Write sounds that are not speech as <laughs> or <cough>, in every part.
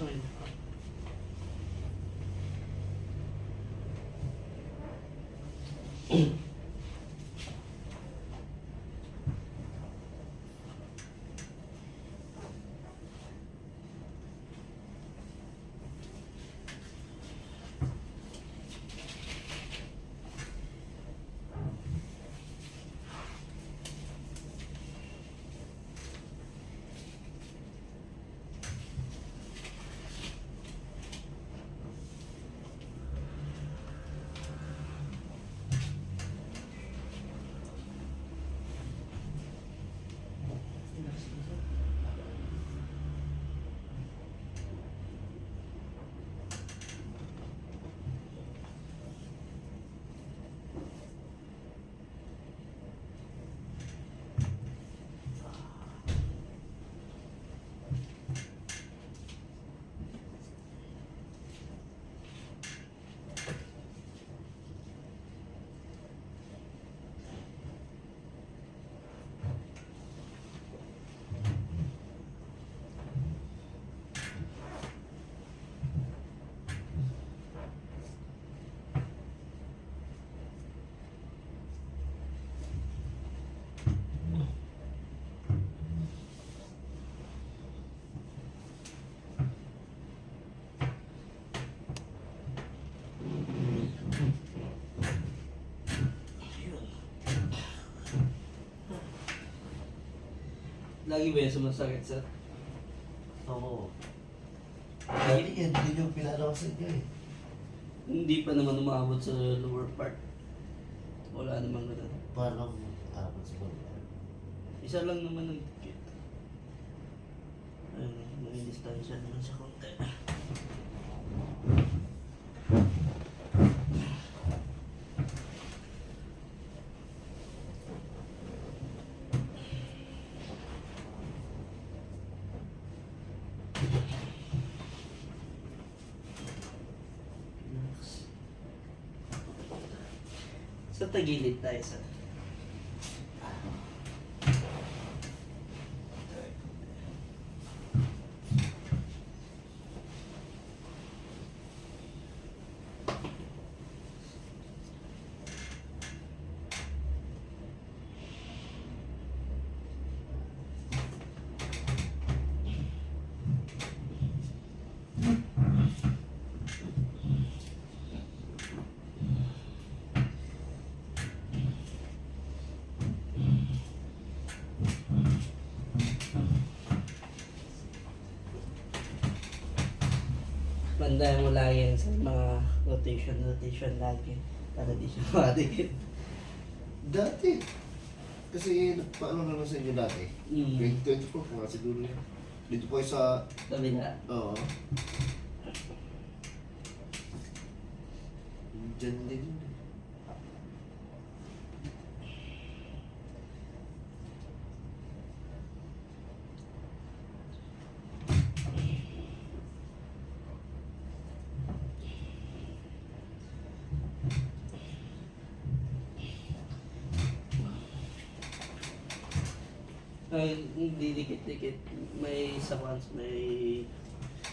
Bueno. Lagi ba yung sumasakit, sir? Oo. Hindi yan, hindi yung pinalaw sa inyo eh. Hindi pa naman umabot sa lower part. Wala namang ganun. Paano abot sa baba? Isa lang naman ang tikit. Ayun, may distansya naman sa konti. Relax. Sa tagilid tayo sa Bandayan mo lagi yan sa mga rotation, rotation lagi. Para di siya <laughs> makadikit. Dati. Kasi paano naman sa inyo dati? Mm. 2024 po nga siguro yun. Dito po sa... Sabi na, Oo. Diyan din. Ay, hindi dikit-dikit. May sa once, may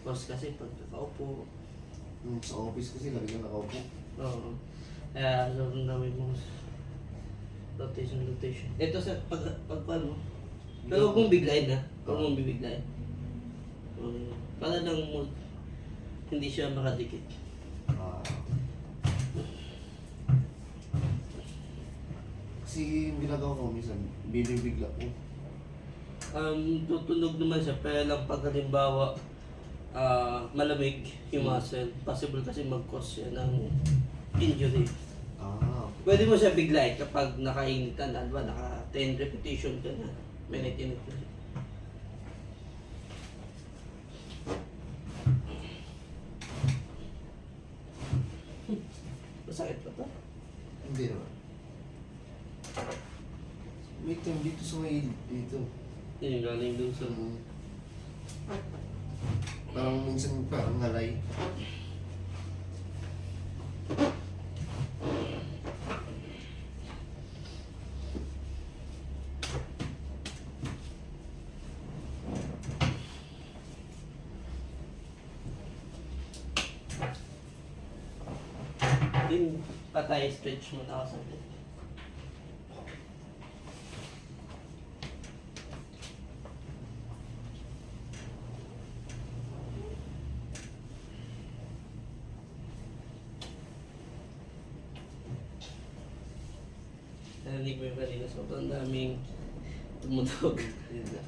course kasi pag nakaupo. Hmm, Sa office kasi lagi na nakaupo. Oo. Kaya, so, namin mo rotation, rotation. Ito sa pag, pag paano? Pero huwag mong biglayin na. Huwag mong bibiglayin. Um, para lang mo, hindi siya makadikit. Ah. Kasi yung ginagawa ko minsan, binibigla ko. Um, tutunog naman siya, pero lang pag halimbawa ah, malamig yung muscle, possible kasi mag-cause siya ng injury. Ah. Pwede mo siya biglayin kapag nakainit ka na, diba, naka 10 repetition ka na, minute-init ka siya. Masakit pa to? Hindi naman. Wait lang, dito sa may dito. Yung galing dun sa... Um, parang minsan parang ngalay. Din, Patay, stretch mo na ako saglit. Narinig mo yung kanina, sobrang daming tumutog. Yun nga.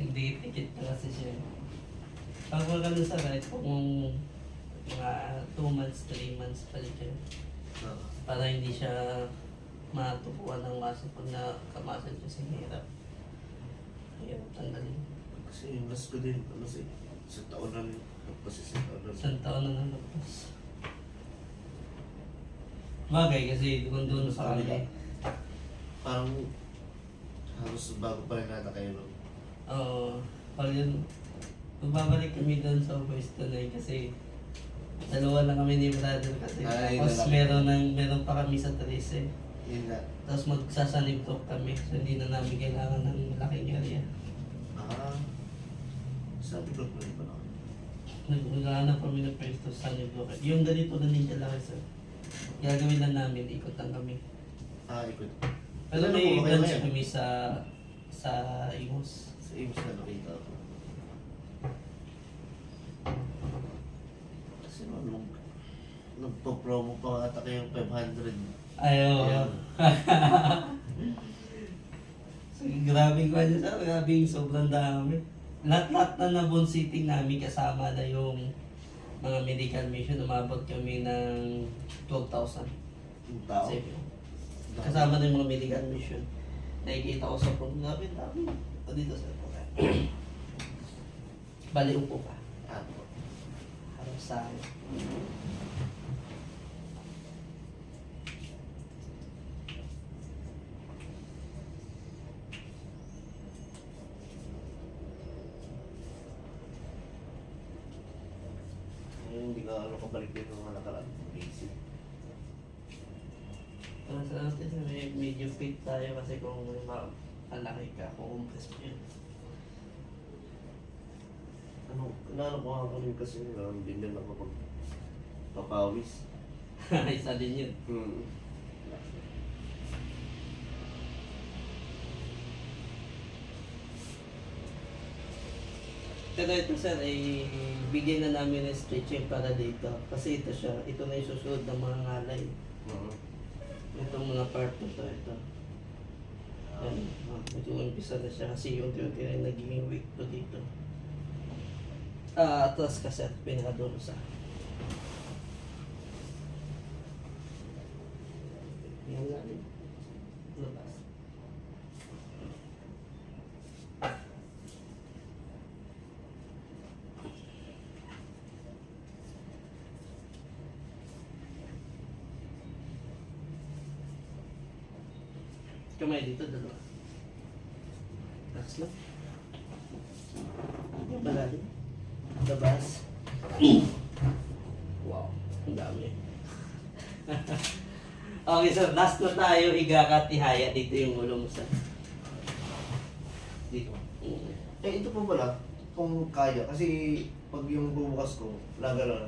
Nagdikit na kasi siya. Pag wag ganun sa right, kung mga 2 months, 3 months pa rin siya. Para hindi siya matupuan ng muscle pag nakamasan siya sa hirap. Hirap tanggalin. Kasi last ko din, ano sa sa taon na rin. Kasi sa taon na rin. Isang taon na nalabas. Bagay kasi kung doon sa kanila. Parang halos bago pa rin nata kayo. no? Oo. pag yun, magbabalik kami doon sa pwesto na yun kasi dalawa lang kami ni brother kasi. Ay, Tapos lalaki. meron, ng, meron pa kami sa Trece. Yun nga. Tapos magsasanib talk kami. So hindi na namin kailangan ng laking area. Ah. Sabi ko pa rin pa na. Naghanap kami ng pwesto sa sanib talk. Yung ganito na din kalaki sir. Gagawin lang namin, ikot lang kami. Ah, ikot. Pero Ano may po ba kayo branch ngayon? kami sa sa Imos. Sa Ames na nakita ako. Kasi no, nung nagpo-promo pa ata kayong 500. Ayaw. Ayan. <laughs> so, grabe ko ano sa grabe yung sobrang dami. Lahat-lahat na nabon sitting namin kasama na yung mga medical mission, umabot kami ng 12,000. Yung tao. Kasi, kasama na yung mga medical mission. Nakikita ko sa prom, grabe dami. O dito sa po Bali, upo ka. Ah, Harap sa akin. Ngayon, hindi ka ano kabalik din ng nakaraan. Basic. Pero sa natin, may medyo fit tayo kasi kung may ma- malaki ka, kukumpres mo yun. Ano, inaano ko nga kami kasi um, din din ako pag papawis. <laughs> Isa din yun. Hmm. Pero ito sir, ay bigyan na namin ng stretching para dito. Kasi ito siya, ito na yung susunod ng mga ngalay. Mhm. Itong mga part na to, ito. Yan, oh, nag-uumpisa na siya kasi yung unti na yung naging weak to dito. Ah, atras kasi at pinakadulo sa. Yan lang. Labas. Kamay dito, dalawa. Relax lang. Yung malalim. Labas. <clears throat> wow, ang dami. <laughs> okay sir, last na tayo, higa ka tihaya. Dito yung ulo mo sir. Dito. Eh, ito po pala, kung kaya. Kasi pag yung bubukas ko, lagala.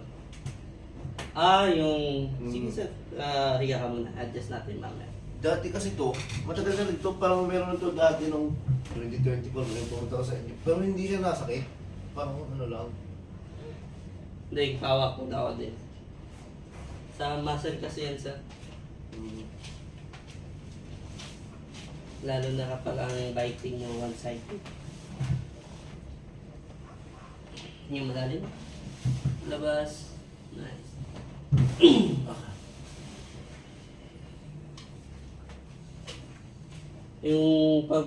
Ah, yung... Mm. Sige sir, Ah, higa ka muna. Adjust natin mamaya. Dati kasi to, matagal na rin to, parang meron to dati nung 2024, may pumunta ko sa inyo. Pero hindi siya nasakit. Parang ano lang. Hindi, pawak ko daw din. Sa muscle kasi yan sir. Hmm. Lalo na kapag ang biting yung one-sided. Yung malalim. Labas. Nice. <clears throat> yung pag